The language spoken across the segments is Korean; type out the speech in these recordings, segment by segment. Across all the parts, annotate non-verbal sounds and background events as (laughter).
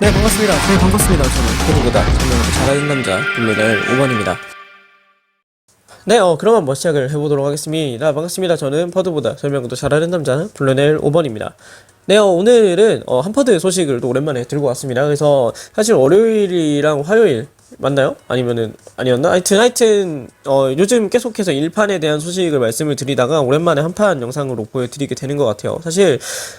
네 반갑습니다. 네 반갑습니다. 저는 포도보다 설명을 잘하는 남자 블루넬 5번입니다. 네, 어, 그러면 뭐 시작을 해보도록 하겠습니다. 반갑습니다. 저는 퍼드보다 설명도 잘하는 남자 블루넬 5번입니다. 네, 어, 오늘은 어, 한퍼드 소식을 또 오랜만에 들고 왔습니다. 그래서 사실 월요일이랑 화요일 맞나요? 아니면은 아니었나? 하여튼 하여튼 어, 요즘 계속해서 일판에 대한 소식을 말씀을 드리다가 오랜만에 한판 영상으로 보여드리게 되는 것 같아요. 사실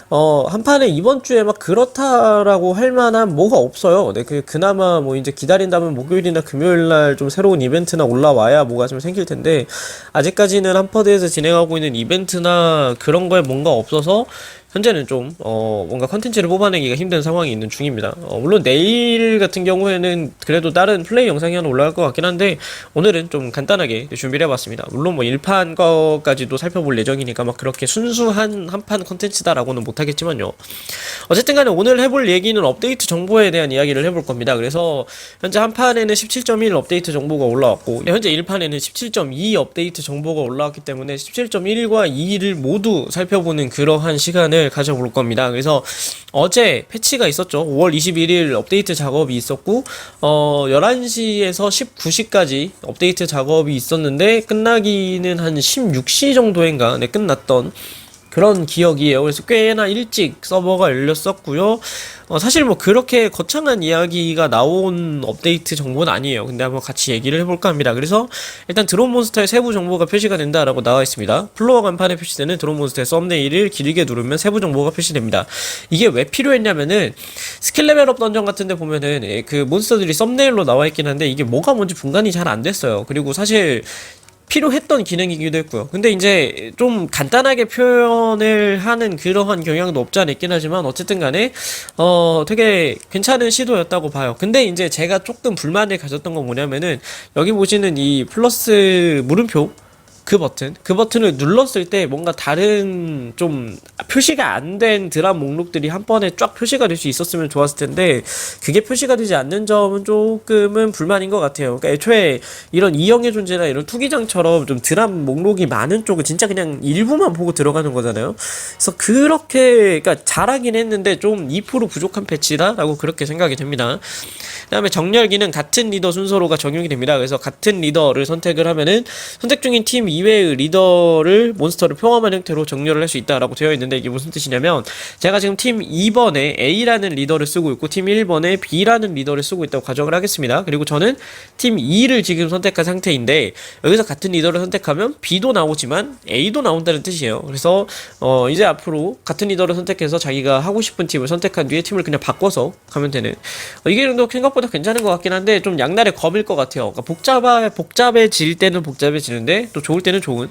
어, 한 판에 이번 주에 막 그렇다라고 할 만한 뭐가 없어요. 네, 그 그나마 뭐 이제 기다린다면 목요일이나 금요일 날 좀 새로운 이벤트나 올라와야 뭐가 좀 생길 텐데 아직까지는 한퍼드에서 진행하고 있는 이벤트나 그런 거에 뭔가 없어서 현재는 좀, 어, 뭔가 컨텐츠를 뽑아내기가 힘든 상황이 있는 중입니다. 어, 물론 내일 같은 경우에는 그래도 다른 플레이 영상이 하나 올라갈 것 같긴 한데, 오늘은 좀 간단하게 준비를 해봤습니다. 물론 뭐 1판 거까지도 살펴볼 예정이니까 막 그렇게 순수한 한판 컨텐츠다라고는 못하겠지만요. 어쨌든 간에 오늘 해볼 얘기는 업데이트 정보에 대한 이야기를 해볼 겁니다. 그래서 현재 한 판에는 17.1 업데이트 정보가 올라왔고, 현재 1판에는 17.2 업데이트 정보가 올라왔기 때문에 17.1과 2를 모두 살펴보는 그러한 시간을 가져볼 겁니다. 그래서 어제 패치가 있었죠. 5월 21일 업데이트 작업이 있었고, 어, 11시에서 19시까지 업데이트 작업이 있었는데, 끝나기는 한 16시 정도인가, 네, 끝났던 그런 기억이에요. 그래서 꽤나 일찍 서버가 열렸었고요. 어, 사실 뭐 그렇게 거창한 이야기가 나온 업데이트 정보는 아니에요. 근데 한번 같이 얘기를 해볼까 합니다. 그래서 일단 드론 몬스터의 세부 정보가 표시가 된다라고 나와 있습니다. 플로어 간판에 표시되는 드론 몬스터의 썸네일을 길게 누르면 세부 정보가 표시됩니다. 이게 왜 필요했냐면은 스킬 레벨업 던전 같은데 보면은 예, 그 몬스터들이 썸네일로 나와 있긴 한데 이게 뭐가 뭔지 분간이 잘 안 됐어요. 그리고 사실 필요했던 기능이기도 했고요. 근데 이제 좀 간단하게 표현을 하는 그러한 경향도 없지 않아 있긴 하지만 어쨌든 간에 어 되게 괜찮은 시도였다고 봐요. 근데 이제 제가 조금 불만을 가졌던 건 뭐냐면은 여기 보시는 이 플러스 물음표 그 버튼, 그 버튼을 눌렀을 때 뭔가 다른 좀 표시가 안 된 드랍 목록들이 한 번에 쫙 표시가 될 수 있었으면 좋았을 텐데 그게 표시가 되지 않는 점은 조금은 불만인 것 같아요. 그러니까 애초에 이런 이형의 존재나 이런 투기장처럼 좀 드랍 목록이 많은 쪽은 진짜 그냥 일부만 보고 들어가는 거잖아요. 그래서 그렇게 그러니까 잘하긴 했는데 좀 2% 부족한 패치다라고 그렇게 생각이 됩니다. 그다음에 정렬 기능 같은 리더 순서로가 적용이 됩니다. 그래서 같은 리더를 선택을 하면은 선택 중인 팀 이외의 리더를 몬스터를 평범한 형태로 정렬을 할 수 있다라고 되어 있는데 이게 무슨 뜻이냐면 제가 지금 팀 2번에 A라는 리더를 쓰고 있고 팀 1번에 B라는 리더를 쓰고 있다고 가정을 하겠습니다. 그리고 저는 팀 2를 지금 선택한 상태인데 여기서 같은 리더를 선택하면 B도 나오지만 A도 나온다는 뜻이에요. 그래서 어 이제 앞으로 같은 리더를 선택해서 자기가 하고 싶은 팀을 선택한 뒤에 팀을 그냥 바꿔서 가면 되는 어, 이게 또 생각보다 괜찮은 것 같긴 한데 좀 양날의 검일 것 같아요. 그러니까 복잡해 복잡해질 때는 복잡해지는데 또 좋을 때는 좋은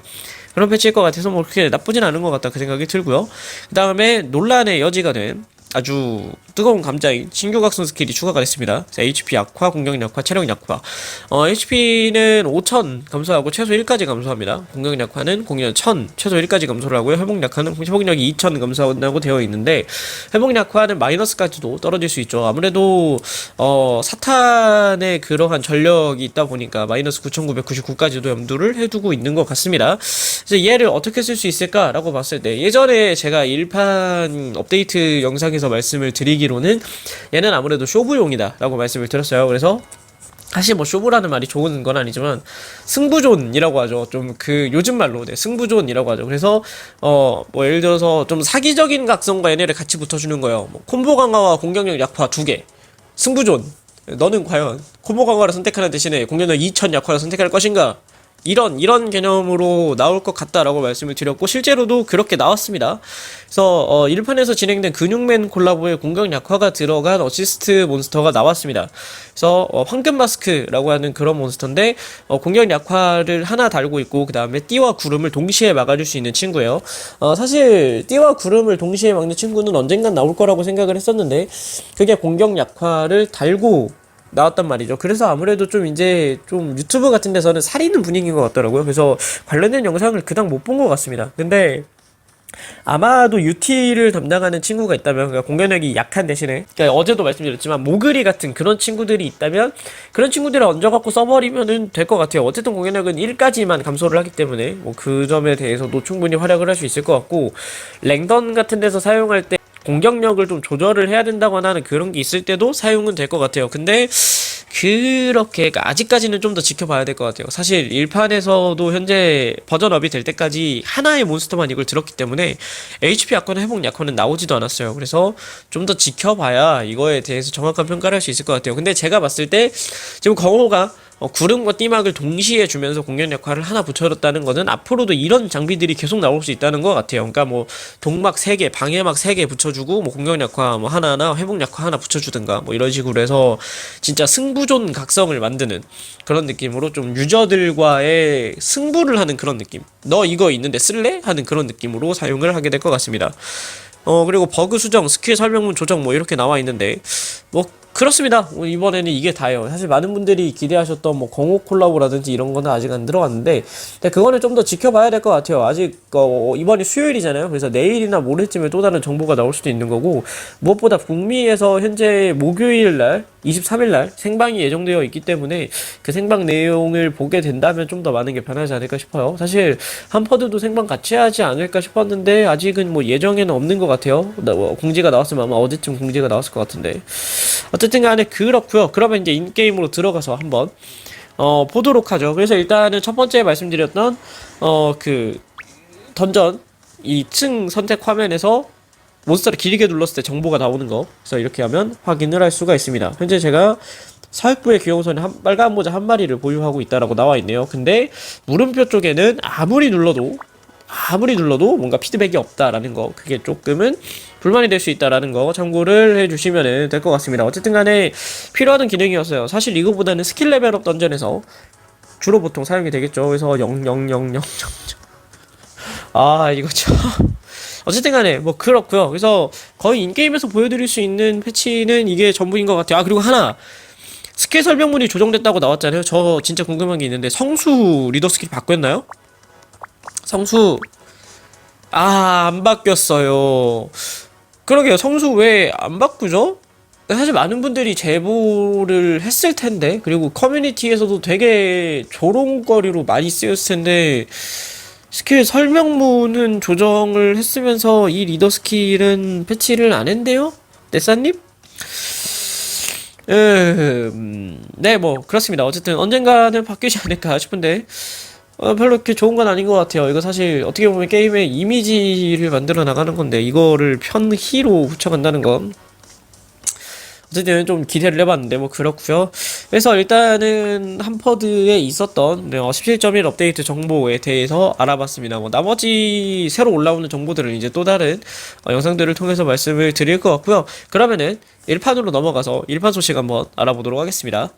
그런 패치일 것 같아서 뭐 그렇게 나쁘진 않은 것 같다 그 생각이 들고요. 그 다음에 논란의 여지가 된 아주 뜨거운 감자인 신규 각성 스킬이 추가가 됐습니다. 자, HP 약화, 공격 약화, 체력 약화. 어, HP는 5,000 감소하고 최소 1까지 감소합니다. 공격 약화는 공격 1,000 최소 1까지 감소를 하고요. 회복 약화는 회복력이 2,000 감소한다고 되어 있는데 회복 약화는 마이너스까지도 떨어질 수 있죠. 아무래도 어, 사탄의 그러한 전력이 있다 보니까 마이너스 9,999까지도 염두를 해두고 있는 것 같습니다. 그래서 얘를 어떻게 쓸 수 있을까라고 봤을 때 예전에 제가 1판 업데이트 영상에서 말씀을 드리기 로는 얘는 아무래도 쇼부용이다라고 말씀을 드렸어요. 그래서 사실 뭐 쇼부라는 말이 좋은 건 아니지만 승부존이라고 하죠. 좀 그 요즘 말로 네, 승부존이라고 하죠. 그래서 어 뭐 예를 들어서 좀 사기적인 각성과 얘네를 같이 붙여주는 거예요. 뭐 콤보 강화와 공격력 약화 두 개. 승부존. 너는 과연 콤보 강화를 선택하는 대신에 공격력 2000 약화를 선택할 것인가? 이런 이런 개념으로 나올 것 같다라고 말씀을 드렸고 실제로도 그렇게 나왔습니다. 그래서 어 1판에서 진행된 근육맨 콜라보의 공격 약화가 들어간 어시스트 몬스터가 나왔습니다. 그래서 어 황금 마스크라고 하는 그런 몬스터인데 어 공격 약화를 하나 달고 있고 그 다음에 띠와 구름을 동시에 막아줄 수 있는 친구예요. 어 사실 띠와 구름을 동시에 막는 친구는 언젠간 나올 거라고 생각을 했었는데 그게 공격 약화를 달고 나왔단 말이죠. 그래서 아무래도 좀 이제 좀 유튜브 같은 데서는 살리는 분위기인 것 같더라고요. 그래서 관련된 영상을 그닥 못 본 것 같습니다. 근데 아마도 UT를 담당하는 친구가 있다면 그러니까 공격력이 약한 대신에 그러니까 어제도 말씀드렸지만 모그리 같은 그런 친구들이 있다면 그런 친구들을 얹어갖고 써버리면은 될 것 같아요. 어쨌든 공격력은 1까지만 감소를 하기 때문에 뭐 그 점에 대해서도 충분히 활약을 할 수 있을 것 같고 랭던 같은 데서 사용할 때 공격력을 좀 조절을 해야 된다거나 하는 그런 게 있을 때도 사용은 될 것 같아요. 근데 그렇게 그러니까 아직까지는 좀 더 지켜봐야 될 것 같아요. 사실 1판에서도 현재 버전업이 될 때까지 하나의 몬스터만 이걸 들었기 때문에 HP 약화나 회복 약화는 나오지도 않았어요. 그래서 좀 더 지켜봐야 이거에 대해서 정확한 평가를 할 수 있을 것 같아요. 근데 제가 봤을 때 지금 거호가 어, 구름과 띠막을 동시에 주면서 공격 역할을 하나 붙여줬다는 거는 앞으로도 이런 장비들이 계속 나올 수 있다는 것 같아요. 그러니까 뭐 동막 3개, 방해막 3개 붙여주고 뭐 공격 역할 뭐 하나하나 회복 역할 하나 붙여주든가 뭐 이런 식으로 해서 진짜 승부존 각성을 만드는 그런 느낌으로 좀 유저들과의 승부를 하는 그런 느낌. 너 이거 있는데 쓸래? 하는 그런 느낌으로 사용을 하게 될 것 같습니다. 어 그리고 버그 수정, 스킬 설명문 조정 뭐 이렇게 나와 있는데 뭐 그렇습니다. 뭐 이번에는 이게 다예요. 사실 많은 분들이 기대하셨던 뭐 공호 콜라보라든지 이런 거는 아직 안 들어갔는데 근데 그거는 좀 더 지켜봐야 될 것 같아요. 아직 어, 이번이 수요일이잖아요. 그래서 내일이나 모레쯤에 또 다른 정보가 나올 수도 있는 거고 무엇보다 북미에서 현재 목요일 날 23일 날 생방이 예정되어 있기 때문에 그 생방 내용을 보게 된다면 좀 더 많은 게 변하지 않을까 싶어요. 사실 한퍼드도 생방 같이 하지 않을까 싶었는데 아직은 뭐 예정에는 없는 것 같아요. 나- 뭐 공지가 나왔으면 아마 어제쯤 공지가 나왔을 것 같은데 어쨌든 간에 그렇고요. 그러면 이제 인게임으로 들어가서 한번 어 보도록 하죠. 그래서 일단은 첫 번째 말씀드렸던 어 그 던전 2층 선택 화면에서 몬스터를 길게 눌렀을 때 정보가 나오는 거. 그래서 이렇게 하면 확인을 할 수가 있습니다. 현재 제가 사육부의 귀여우선에 한, 빨간 모자 한 마리를 보유하고 있다라고 나와 있네요. 근데 물음표 쪽에는 아무리 눌러도 아무리 눌러도 뭔가 피드백이 없다라는 거. 그게 조금은 불만이 될 수 있다라는 거 참고를 해주시면 될 것 같습니다. 어쨌든 간에 필요하던 기능이었어요. 사실 이거보다는 스킬 레벨업 던전에서 주로 보통 사용이 되겠죠. 그래서 00000아 이거 참 어쨌든 간에 뭐 그렇고요 그래서 거의 인게임에서 보여드릴 수 있는 패치는 이게 전부인 것 같아요 아 그리고 하나 스킬 설명문이 조정됐다고 나왔잖아요 저 진짜 궁금한 게 있는데 성수 리더 스킬 바뀌었나요? 성수 아 안 바뀌었어요 그러게요 성수 왜 안 바꾸죠? 사실 많은 분들이 제보를 했을 텐데 그리고 커뮤니티에서도 되게 조롱거리로 많이 쓰였을 텐데 스킬 설명문은 조정을 했으면서 이 리더 스킬은 패치를 안 했는데요? 네사님? 음, 네, 뭐, 그렇습니다. 어쨌든 언젠가는 바뀌지 않을까 싶은데, 어, 별로 그렇게 좋은 건 아닌 것 같아요. 이거 사실 어떻게 보면 게임의 이미지를 만들어 나가는 건데, 이거를 편히로 붙여간다는 건, 어쨌든 좀 기대를 해봤는데 뭐 그렇고요. 그래서 일단은 한퍼드에 있었던 네, 어, 17.1 업데이트 정보에 대해서 알아봤습니다. 뭐 나머지 새로 올라오는 정보들은 이제 또 다른 어, 영상들을 통해서 말씀을 드릴 것 같고요. 그러면은 1판으로 넘어가서 1판 소식 한번 알아보도록 하겠습니다.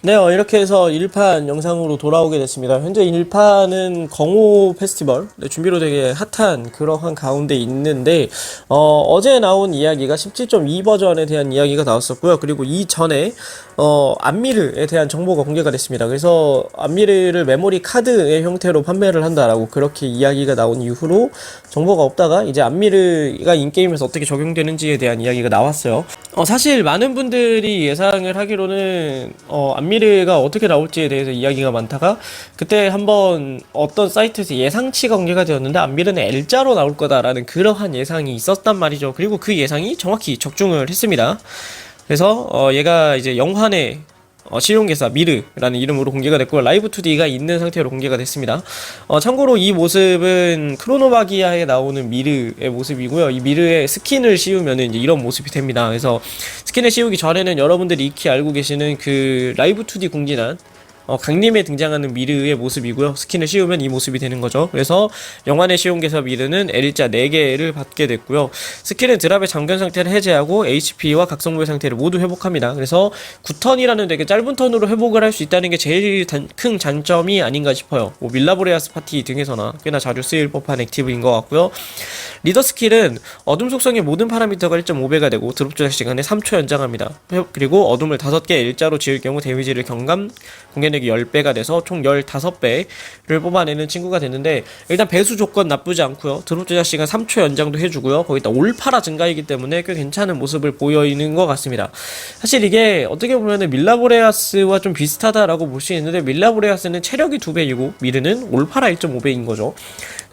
네, 어, 이렇게 해서 1판 영상으로 돌아오게 됐습니다. 현재 1판은 경호 페스티벌, 네, 준비로 되게 핫한 그러한 가운데 있는데, 어, 어제 나온 이야기가 17.2 버전에 대한 이야기가 나왔었고요. 그리고 이전에, 어, 안미르에 대한 정보가 공개가 됐습니다. 그래서 안미르를 메모리 카드의 형태로 판매를 한다라고 그렇게 이야기가 나온 이후로 정보가 없다가 이제 안미르가 인게임에서 어떻게 적용되는지에 대한 이야기가 나왔어요. 어, 사실 많은 분들이 예상을 하기로는 어, 안미르가 어떻게 나올지에 대해서 이야기가 많다가 그때 한번 어떤 사이트에서 예상치가 공개가 되었는데 안미르는 L자로 나올 거다라는 그러한 예상이 있었단 말이죠. 그리고 그 예상이 정확히 적중을 했습니다. 그래서 어, 얘가 이제 영환의 어, 실용계사 미르라는 이름으로 공개가 됐고 라이브 2D가 있는 상태로 공개가 됐습니다. 어, 참고로 이 모습은 크로노바기아에 나오는 미르의 모습이고요. 이 미르의 스킨을 씌우면 이제 이런 모습이 됩니다. 그래서 스킨을 씌우기 전에는 여러분들이 익히 알고 계시는 그 라이브 2D 궁진한 어, 강림에 등장하는 미르의 모습이고요. 스킨을 씌우면 이 모습이 되는 거죠. 그래서 영환의 시용계사 미르는 L자 4개를 받게 됐고요. 스킬은 드랍의 장전 상태를 해제하고 HP와 각성부의 상태를 모두 회복합니다. 그래서 9턴이라는 되게 짧은 턴으로 회복을 할 수 있다는 게 제일 단- 큰 장점이 아닌가 싶어요. 뭐 밀라보레아스 파티 등에서나 꽤나 자주 쓰일 법한 액티브인 것 같고요. 리더 스킬은 어둠 속성의 모든 파라미터가 1.5배가 되고 드롭 조작 시간에 3초 연장합니다. 회- 그리고 어둠을 5개 일자로 지을 경우 데미지를 경감 공 격력이 10배가 돼서 총 15배를 뽑아내는 친구가 됐는데 일단 배수 조건 나쁘지 않고요. 드롭 조작 시간 3초 연장도 해주고요. 거기다 올파라 증가이기 때문에 꽤 괜찮은 모습을 보여있는 것 같습니다. 사실 이게 어떻게 보면은 밀라보레아스와 좀 비슷하다라고 볼 수 있는데 밀라보레아스는 체력이 2배이고 미르는 올파라 1.5배인 거죠.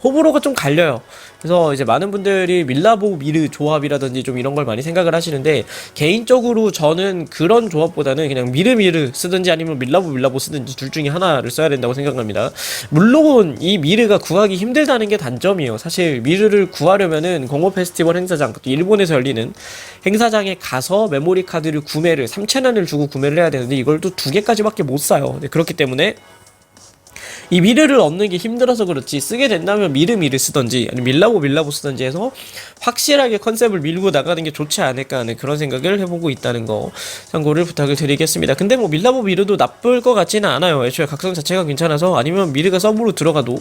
호불호가 좀 갈려요. 그래서 이제 많은 분들이 밀라보 미르 조합이라든지 좀 이런 걸 많이 생각을 하시는데 개인적으로 저는 그런 조합보다는 그냥 미르 미르 쓰든지 아니면 밀라보 밀라보 쓰든지 둘 중에 하나를 써야 된다고 생각합니다. 물론 이 미르가 구하기 힘들다는 게 단점이에요. 사실 미르를 구하려면은 공호 페스티벌 행사장, 또 일본에서 열리는 행사장에 가서 메모리 카드를 구매를 3,000원을 주고 구매를 해야 되는데 이걸 또 두 개까지밖에 못 사요. 네, 그렇기 때문에 이 미르를 얻는 게 힘들어서 그렇지 쓰게 된다면 미르 미르 쓰던지 아니면 밀라보 밀라보 쓰던지 해서 확실하게 컨셉을 밀고 나가는 게 좋지 않을까 하는 그런 생각을 해보고 있다는 거 참고를 부탁을 드리겠습니다. 근데 뭐 밀라보 미르도 나쁠 것 같지는 않아요. 애초에 각성 자체가 괜찮아서 아니면 미르가 서브로 들어가도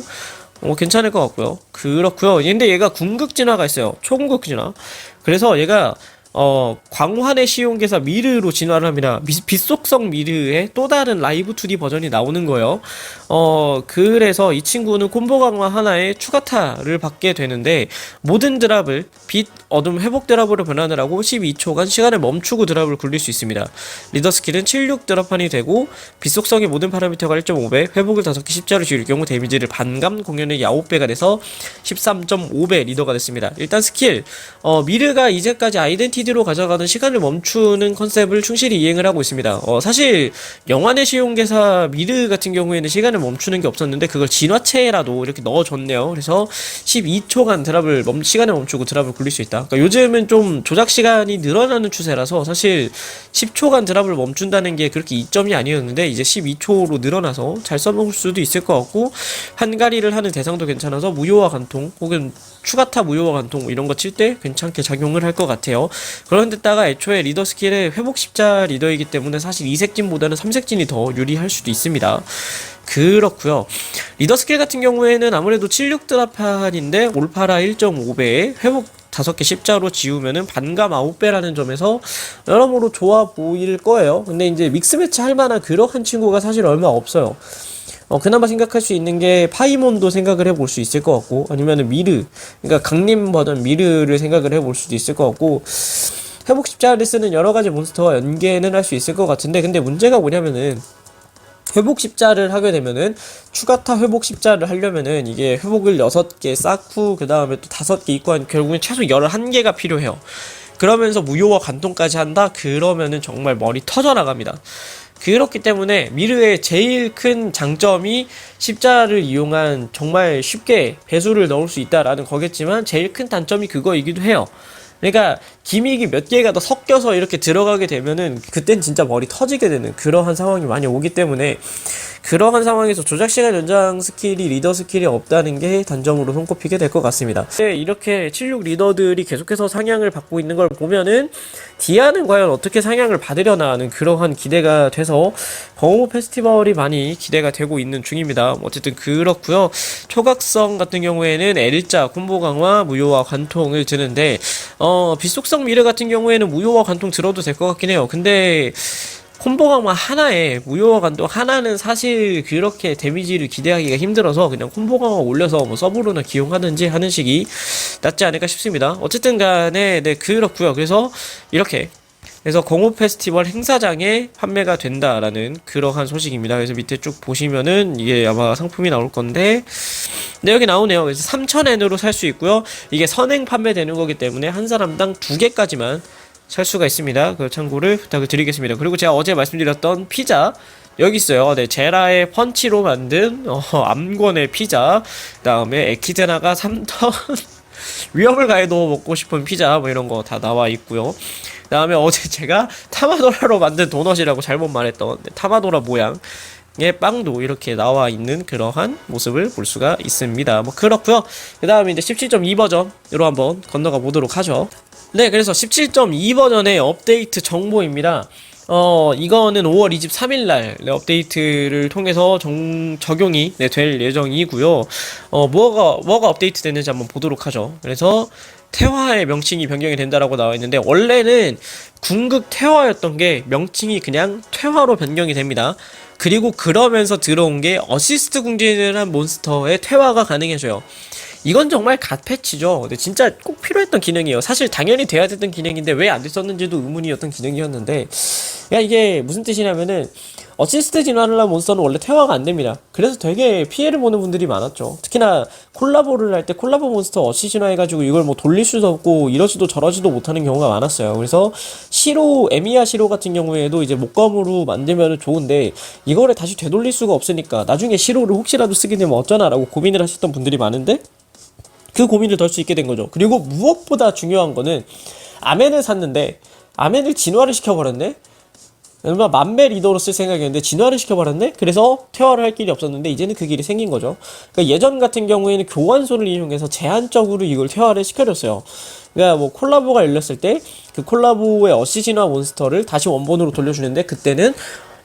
어, 괜찮을 것 같고요. 그렇고요. 근데 얘가 궁극 진화가 있어요. 초궁극 진화. 그래서 얘가 어, 광환의 시용계사 미르로 진화를 합니다. 미, 빛속성 미르의 또 다른 라이브 2D 버전이 나오는 거예요. 어, 그래서 이 친구는 콤보 강화 하나에 추가타를 받게 되는데, 모든 드랍을 빛, 어둠, 회복 드랍으로 변환을 하고 12초간 시간을 멈추고 드랍을 굴릴 수 있습니다. 리더 스킬은 76 드랍판이 되고, 빛 속성의 모든 파라미터가 1.5배, 회복을 5개 십자로 지을 경우 데미지를 반감 공연의 9배가 돼서 13.5배 리더가 됐습니다. 일단 스킬, 어, 미르가 이제까지 아이덴티 티로 가져가던 시간을 멈추는 컨셉을 충실히 이행을 하고 있습니다. 어, 사실 영환의 시용계사 미르 같은 경우에는 시간을 멈추는 게 없었는데 그걸 진화체라도 이렇게 넣어줬네요. 그래서 12초간 드랍을 멈, 시간을 멈추고 드랍을 굴릴 수 있다. 그러니까 요즘은 좀 조작 시간이 늘어나는 추세라서 사실 10초간 드랍을 멈춘다는 게 그렇게 이점이 아니었는데 이제 12초로 늘어나서 잘 써먹을 수도 있을 것 같고 한가리를 하는 대상도 괜찮아서 무효화 관통 혹은 추가타 무효화 관통 뭐 이런 거 칠 때 괜찮게 작용을 할 것 같아요. 그런데다가 애초에 리더 스킬의 회복 십자 리더이기 때문에 사실 이색진보다는 삼색진이 더 유리할 수도 있습니다. 그렇고요. 리더 스킬 같은 경우에는 아무래도 76 드랍판인데 올파라 1.5배에 회복 5개 십자로 지우면은 반감 9배라는 점에서 여러모로 좋아 보일 거예요. 근데 이제 믹스 매치 할 만한 그러한 친구가 사실 얼마 없어요. 어, 그나마 생각할 수 있는 게 파이몬도 생각을 해볼 수 있을 것 같고, 아니면은 미르, 그러니까 강림 버전 미르를 생각을 해볼 수도 있을 것 같고, 회복 십자를 쓰는 여러 가지 몬스터와 연계는 할 수 있을 것 같은데, 근데 문제가 뭐냐면은, 회복 십자를 하게 되면은 추가타 회복 십자를 하려면은 이게 회복을 6개 쌓고 그 다음에 또 5개 있고 한 결국엔 최소 11개가 필요해요. 그러면서 무효와 관통까지 한다? 그러면은 정말 머리 터져 나갑니다. 그렇기 때문에 미르의 제일 큰 장점이 십자를 이용한 정말 쉽게 배수를 넣을 수 있다라는 거겠지만 제일 큰 단점이 그거이기도 해요. 그러니까 기믹이 몇 개가 더 섞여서 이렇게 들어가게 되면은 그땐 진짜 머리 터지게 되는 그러한 상황이 많이 오기 때문에 그러한 상황에서 조작 시간 연장 스킬이 리더 스킬이 없다는 게 단점으로 손꼽히게 될 것 같습니다. 네, 이렇게 76 리더들이 계속해서 상향을 받고 있는 걸 보면은 디아는 과연 어떻게 상향을 받으려나 하는 그러한 기대가 돼서 버무 페스티벌이 많이 기대가 되고 있는 중입니다. 어쨌든 그렇고요. 초각성 같은 경우에는 L자 콤보 강화 무효화 관통을 드는데 어 빛속성 미르 같은 경우에는 무효화 관통 들어도 될 것 같긴 해요. 근데 콤보 강화 하나에 무효화 관통 하나는 사실 그렇게 데미지를 기대하기가 힘들어서 그냥 콤보 강화 올려서 뭐 서브로나 기용하든지 하는 식이 낫지 않을까 싶습니다. 어쨌든 간에 네 그렇고요. 그래서 이렇게 그래서 공호 페스티벌 행사장에 판매가 된다라는 그러한 소식입니다. 그래서 밑에 쭉 보시면은 이게 아마 상품이 나올 건데 네 여기 나오네요. 그래서 3,000엔으로 살 수 있고요. 이게 선행 판매되는 거기 때문에 한 사람당 두 개까지만 살 수가 있습니다. 그 참고를 부탁을 드리겠습니다. 그리고 제가 어제 말씀드렸던 피자 여기 있어요. 네, 제라의 펀치로 만든 어, 암권의 피자. 그다음에 에키드나가 3턴 (laughs) 위험을 가해도 먹고 싶은 피자 뭐 이런 거 다 나와 있고요. 그 다음에 어제 (laughs) 제가 타마도라로 만든 도넛이라고 잘못 말했던 네, 타마도라 모양 의 빵도 이렇게 나와 있는 그러한 모습을 볼 수가 있습니다. 뭐 그렇고요. 그 다음에 이제 17.2 버전으로 한번 건너가 보도록 하죠. 네, 그래서 17.2 버전의 업데이트 정보입니다. 어, 이거는 5월 23일 날 네, 업데이트를 통해서 정, 적용이 네, 될 예정이고요. 어, 뭐가 뭐가 업데이트 됐는지 한번 보도록 하죠. 그래서 태화의 명칭이 변경이 된다라고 나와 있는데 원래는 궁극 태화였던 게 명칭이 그냥 퇴화로 변경이 됩니다. 그리고 그러면서 들어온 게 어시스트 한 몬스터의 퇴화가 가능해져요. 이건 정말 갓 패치죠. 근데 진짜 꼭 필요했던 기능이에요. 사실 당연히 돼야 됐던 기능인데 왜 안 됐었는지도 의문이었던 기능이었는데, 야 이게 무슨 뜻이냐면은 어시스트 진화를 한 몬스터는 원래 퇴화가 안 됩니다. 그래서 되게 피해를 보는 분들이 많았죠. 특히나 콜라보를 할 때 콜라보 몬스터 어시 진화해가지고 이걸 뭐 돌릴 수도 없고 이러지도 저러지도 못하는 경우가 많았어요. 그래서 시로 에미야 시로 같은 경우에도 이제 목검으로 만들면 좋은데 이거를 다시 되돌릴 수가 없으니까 나중에 시로를 혹시라도 쓰게 되면 어쩌나라고 고민을 하셨던 분들이 많은데 그 고민을 덜 수 있게 된 거죠. 그리고 무엇보다 중요한 거는 아멘을 샀는데 아멘을 진화를 시켜버렸네. 얼마 만배 리더로 쓸 생각이었는데 진화를 시켜버렸네? 그래서 퇴화를 할 길이 없었는데 이제는 그 길이 생긴 거죠. 그러니까 예전 같은 경우에는 교환소를 이용해서 제한적으로 이걸 퇴화를 시켜줬어요. 그러니까 뭐 콜라보가 열렸을 때 그 콜라보의 어시 진화 몬스터를 다시 원본으로 돌려주는데 그때는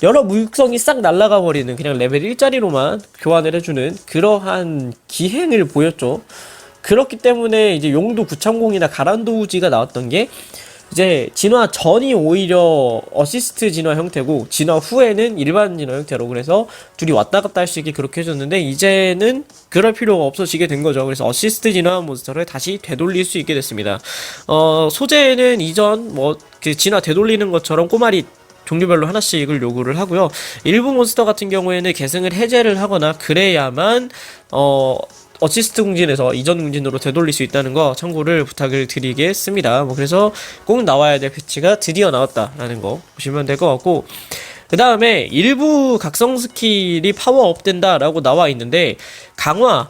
여러 무육성이 싹 날아가 버리는 그냥 레벨 1짜리로만 교환을 해주는 그러한 기행을 보였죠. 그렇기 때문에 이제 용도 930이나 가란도 우지가 나왔던 게 이제 진화 전이 오히려 어시스트 진화 형태고 진화 후에는 일반 진화 형태로 그래서 둘이 왔다 갔다 할 수 있게 그렇게 해줬는데 이제는 그럴 필요가 없어지게 된 거죠. 그래서 어시스트 진화 몬스터를 다시 되돌릴 수 있게 됐습니다. 어, 소재는 이전 뭐 그 진화 되돌리는 것처럼 꼬마리 종류별로 하나씩을 요구를 하고요. 일부 몬스터 같은 경우에는 계승을 해제를 하거나 그래야만 어 어시스트 궁진에서 이전 궁진으로 되돌릴 수 있다는 거 참고를 부탁을 드리겠습니다. 뭐 그래서 꼭 나와야 될 패치가 드디어 나왔다라는 거 보시면 될 것 같고 그 다음에 일부 각성 스킬이 파워업 된다라고 나와 있는데 강화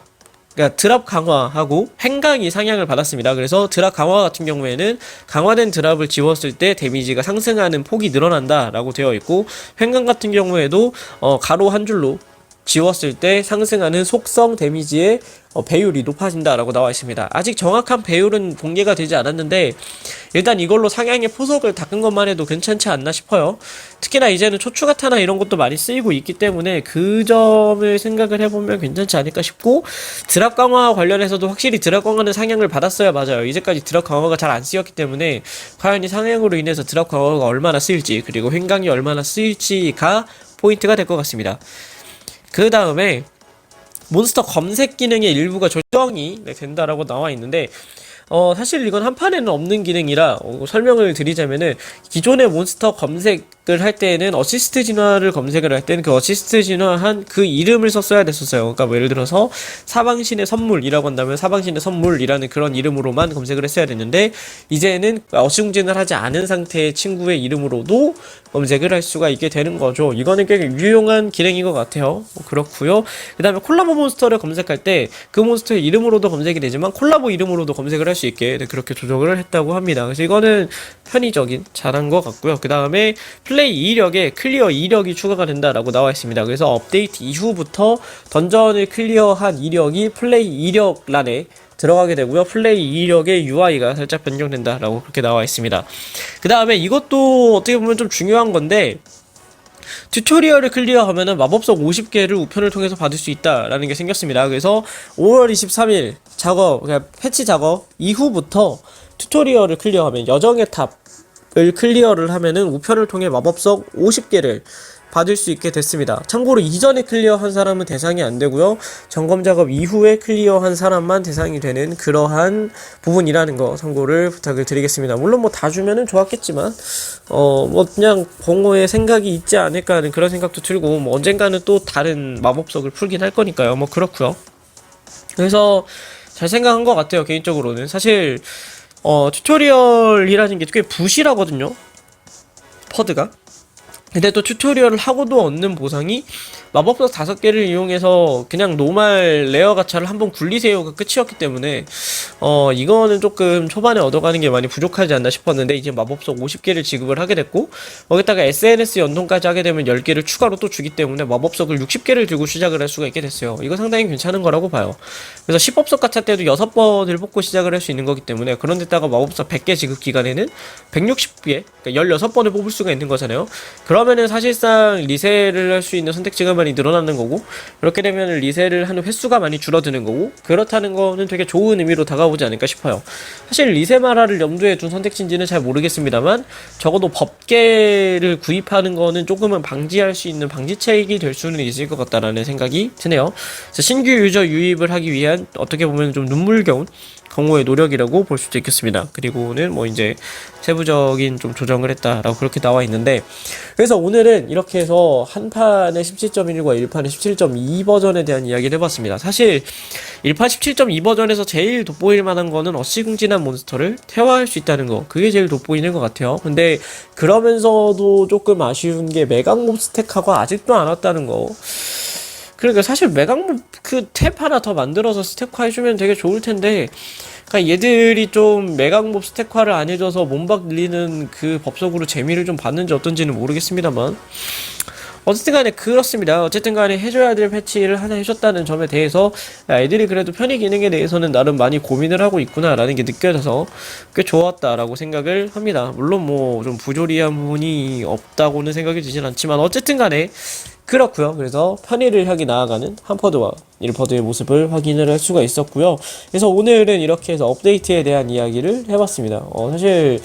그러니까 드랍 강화하고 행강이 상향을 받았습니다. 그래서 드랍 강화 같은 경우에는 강화된 드랍을 지웠을 때 데미지가 상승하는 폭이 늘어난다라고 되어 있고 행강 같은 경우에도 어, 가로 한 줄로 지웠을 때 상승하는 속성 데미지의 어, 배율이 높아진다라고 나와 있습니다. 아직 정확한 배율은 공개가 되지 않았는데 일단 이걸로 상향의 포석을 닦은 것만 해도 괜찮지 않나 싶어요. 특히나 이제는 초추가타나 이런 것도 많이 쓰이고 있기 때문에 그 점을 생각을 해보면 괜찮지 않을까 싶고 드랍 강화 관련해서도 확실히 드랍 강화는 상향을 받았어야 맞아요. 이제까지 드랍 강화가 잘 안 쓰였기 때문에 과연 이 상향으로 인해서 드랍 강화가 얼마나 쓰일지 그리고 횡강이 얼마나 쓰일지가 포인트가 될 것 같습니다. 그 다음에 몬스터 검색 기능의 일부가 조정이 네, 된다라고 나와 있는데 어 사실 이건 한 판에는 없는 기능이라 어, 설명을 드리자면은 기존의 몬스터 검색을 할 때에는 어시스트 진화를 검색을 할 때는 그 어시스트 진화한 그 이름을 썼어야 됐었어요. 그러니까 뭐 예를 들어서 사방신의 선물이라고 한다면 사방신의 선물이라는 그런 이름으로만 검색을 했어야 됐는데 이제는 어시궁진을 하지 않은 상태의 친구의 이름으로도 검색을 할 수가 있게 되는 거죠. 이거는 꽤 유용한 기능인 것 같아요. 뭐 그렇고요. 그 다음에 콜라보 몬스터를 검색할 때 그 몬스터의 이름으로도 검색이 되지만 콜라보 이름으로도 검색을 할 수 있게 네, 그렇게 조정을 했다고 합니다. 그래서 이거는 편의적인 잘한 것 같고요. 그 다음에 플레이 이력에 클리어 이력이 추가가 된다라고 나와 있습니다. 그래서 업데이트 이후부터 던전을 클리어한 이력이 플레이 이력란에 들어가게 되고요. 플레이 이력의 UI가 살짝 변경된다라고 그렇게 나와 있습니다. 그 다음에 이것도 어떻게 보면 좀 중요한 건데 튜토리얼을 클리어하면은 마법석 50개를 우편을 통해서 받을 수 있다라는 게 생겼습니다. 그래서 5월 23일 작업, 그러니까 패치 작업 이후부터 튜토리얼을 클리어하면 여정의 탑 을 클리어를 하면은 우편을 통해 마법석 50개를 받을 수 있게 됐습니다. 참고로 이전에 클리어한 사람은 대상이 안 되고요. 점검 작업 이후에 클리어한 사람만 대상이 되는 그러한 부분이라는 거 참고를 부탁을 드리겠습니다. 물론 뭐 다 주면은 좋았겠지만 어 뭐 그냥 봉호의 생각이 있지 않을까 하는 그런 생각도 들고 뭐 언젠가는 또 다른 마법석을 풀긴 할 거니까요. 뭐 그렇고요. 그래서 잘 생각한 것 같아요. 개인적으로는 사실 어 튜토리얼이라는 게꽤 부실하거든요. 퍼드가. 근데 또 튜토리얼을 하고도 얻는 보상이 마법석 다섯 개를 이용해서 그냥 노말 레어 가차를 한번 굴리세요가 끝이었기 때문에 어 이거는 조금 초반에 얻어가는 게 많이 부족하지 않나 싶었는데 이제 마법석 50개를 지급을 하게 됐고 거기다가 SNS 연동까지 하게 되면 10개를 추가로 또 주기 때문에 마법석을 60개를 들고 시작을 할 수가 있게 됐어요. 이거 상당히 괜찮은 거라고 봐요. 그래서 10법석 가차 때도 6번을 뽑고 시작을 할 수 있는 거기 때문에 그런 데다가 마법석 100개 지급 기간에는 160개, 그러니까 16번을 뽑을 수가 있는 거잖아요. 그러면은 사실상 리세를 할 수 있는 선택지가 많이 늘어나는 거고 그렇게 되면 리세를 하는 횟수가 많이 줄어드는 거고 그렇다는 거는 되게 좋은 의미로 다가오지 않을까 싶어요. 사실 리세 마라를 염두에 둔 선택지인지는 잘 모르겠습니다만 적어도 법계를 구입하는 거는 조금은 방지할 수 있는 방지책이 될 수는 있을 것 같다라는 생각이 드네요. 신규 유저 유입을 하기 위한 어떻게 보면 좀 눈물겨운 경호의 노력이라고 볼 수도 있겠습니다. 그리고는 뭐 이제 세부적인 좀 조정을 했다라고 그렇게 나와 있는데 그래서 오늘은 이렇게 해서 한 판에 17.1과 1판에 17.2 버전에 대한 이야기를 해봤습니다. 사실 1판 17.2 버전에서 제일 돋보일 만한 거는 어시궁진한 몬스터를 태화할 수 있다는 거. 그게 제일 돋보이는 것 같아요. 근데 그러면서도 조금 아쉬운 게 메강몹 스택하고 아직도 안 왔다는 거. 그러니까 사실 메강몹 그탭 하나 더 만들어서 스택화 해주면 되게 좋을 텐데 그러니까 얘들이 좀 메강몹 스택화를 안 해줘서 몸박 늘리는 그 법석으로 재미를 좀 받는지 어떤지는 모르겠습니다만 어쨌든 간에 그렇습니다. 어쨌든 간에 해줘야 될 패치를 하나 해줬다는 점에 대해서 야, 애들이 그래도 편의 기능에 대해서는 나름 많이 고민을 하고 있구나라는 게 느껴져서 꽤 좋았다라고 생각을 합니다. 물론 뭐 좀 부조리한 부분이 없다고는 생각이 들진 않지만 어쨌든 간에 그렇고요. 그래서 편의를 향해 나아가는 한퍼드와 일퍼드의 모습을 확인을 할 수가 있었고요. 그래서 오늘은 이렇게 해서 업데이트에 대한 이야기를 해봤습니다. 어, 사실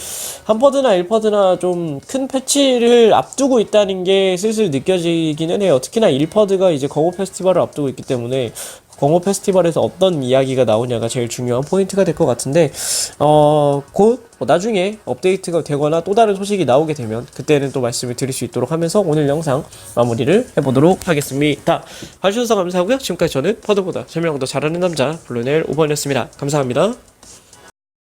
한퍼드나 일퍼드나 좀 큰 패치를 앞두고 있다는 게 슬슬 느껴지기는 해요. 특히나 일퍼드가 이제 거고 페스티벌을 앞두고 있기 때문에 공호 페스티벌에서 어떤 이야기가 나오냐가 제일 중요한 포인트가 될 것 같은데 어, 곧뭐 나중에 업데이트가 되거나 또 다른 소식이 나오게 되면 그때는 또 말씀을 드릴 수 있도록 하면서 오늘 영상 마무리를 해보도록 하겠습니다. 봐주셔서 감사하고요. 지금까지 저는 퍼드보다 설명도 잘하는 남자 블루넬 5번이었습니다. 감사합니다.